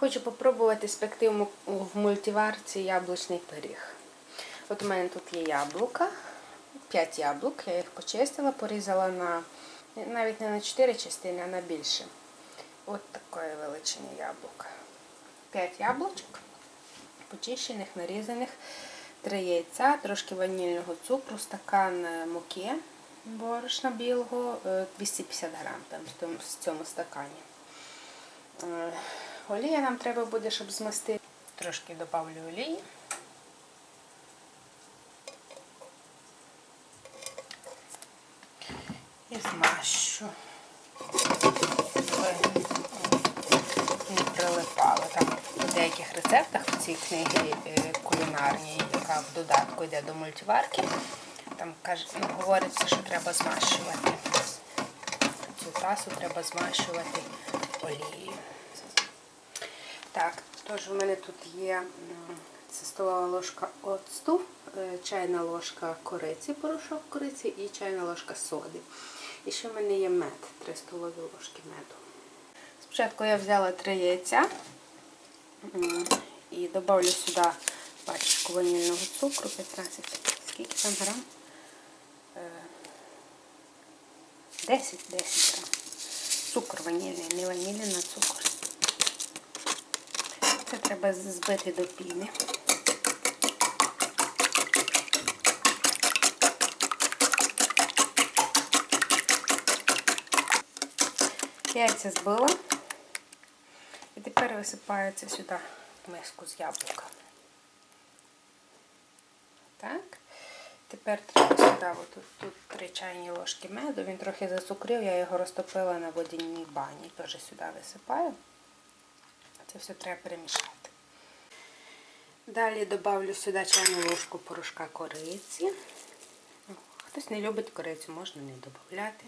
Хочу попробувати спекти в му- мультиварці яблучний пиріг. От у мене тут є яблука, 5 яблук, я їх почистила, порізала на навіть не на 4 частини, а на більше. От такої величини яблука. 5 яблучок, почищених, нарізаних, 3 яйця, трошки ванільного цукру, стакан е, муки борошна білого, е, 250 грам там в цьому стакані. Олія нам треба буде, щоб змастити. Трошки добавлю олії. І змащу. Не прилипало. Там у деяких рецептах в цій книгі е, кулінарній, яка в додатку йде до мультиварки, там каже, ну, говориться, що треба змащувати. Цю тасу треба змащувати олією. Так, тож у мене тут є це столова ложка оцту, е, чайна ложка кориці, порошок кориці і чайна ложка соди. І ще в мене є мед, 3 столові ложки меду. Спочатку я взяла 3 яйця і додавлю сюди пачку ванільного цукру, 15, скільки там грам? Е, 10, 10 грам. Цукор ванільний, не ванільний, а цукор. Це треба збити до піни. Яйця збила. І тепер висипаю це сюди миску з яблуками. Так. Тепер треба сюди, тут, тут 3 чайні ложки меду. Він трохи засукрив, я його розтопила на водяній бані. Теж сюди висипаю. Це все треба перемішати. Далі додавлю сюди чайну ложку порошка кориці. Хтось не любить корицю, можна не додати.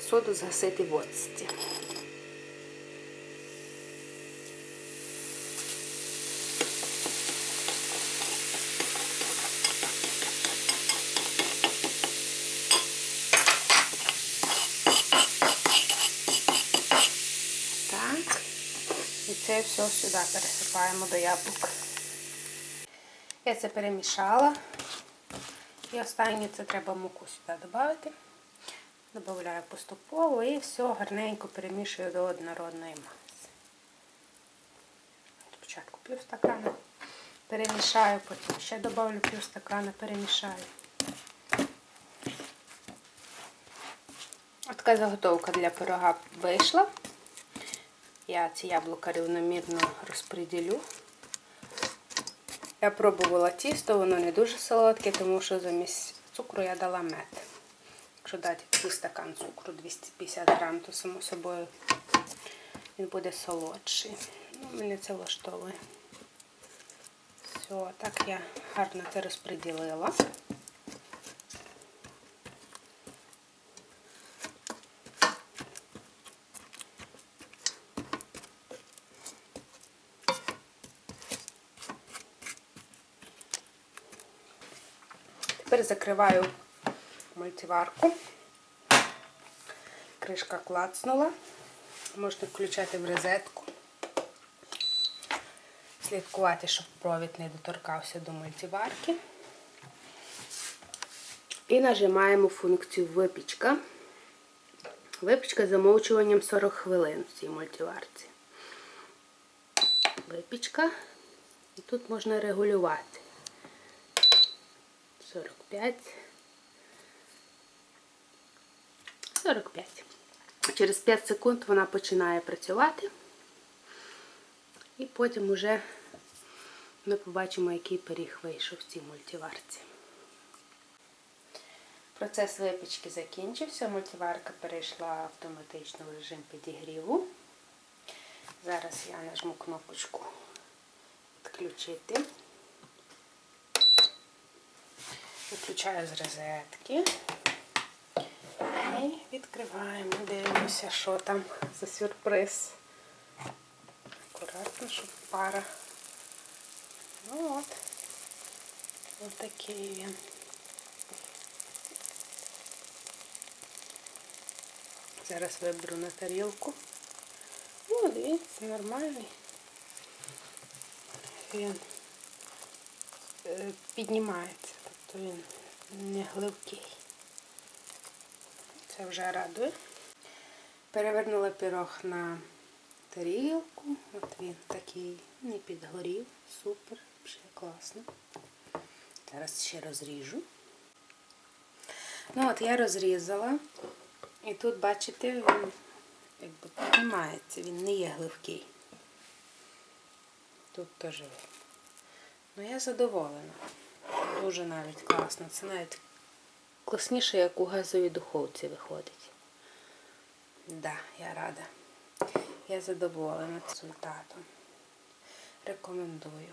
Соду згасити в оцті. Так. І це все сюди пересипаємо до яблук. Я це перемішала. І останнє це треба муку сюди додати. Добавляю поступово і все гарненько перемішую до однородної маси. Спочатку пів стакана перемішаю, потім ще додавлю пів стакана, перемішаю. Ось заготовка для пирога вийшла. Я ці яблука рівномірно розподілю. Я пробувала тісто, воно не дуже солодке, тому що замість цукру я дала мед. Якщо дати такий стакан цукру 250 грам, то само собою він буде солодший. Ну, мене це влаштовує. Все, так я гарно це розподілила. Тепер закриваю мультиварку. Кришка клацнула. Можна включати в розетку. Слідкувати, щоб провід не доторкався до мультиварки. І нажимаємо функцію випічка. Випічка з замовчуванням 40 хвилин в цій мультиварці. Випічка. І тут можна регулювати. 45. 45. Через 5 секунд вона починає працювати. І потім вже ми побачимо, який пиріг вийшов в цій мультиварці. Процес випічки закінчився. Мультиварка перейшла автоматично в режим підігріву. Зараз я нажму кнопочку відключити. Виключаю з розетки. І відкриваємо, дивимося, що там за сюрприз. Акуратно, щоб пара. Ну от. Ось такий він. Зараз виберу на тарілку. Ну, дивіться, нормальний. він е, піднімається, тобто він не гливкий. Це вже радує. Перевернула пірог на тарілку. От він такий не підгорів. Супер, ще класно. Зараз ще розріжу. Ну от я розрізала. І тут, бачите, він якби піднімається, він не є гливкий. Тут теж. Ну я задоволена. Дуже навіть класно. Це навіть класніше, як у газовій духовці виходить. Да, я рада. Я задоволена результатом. Рекомендую.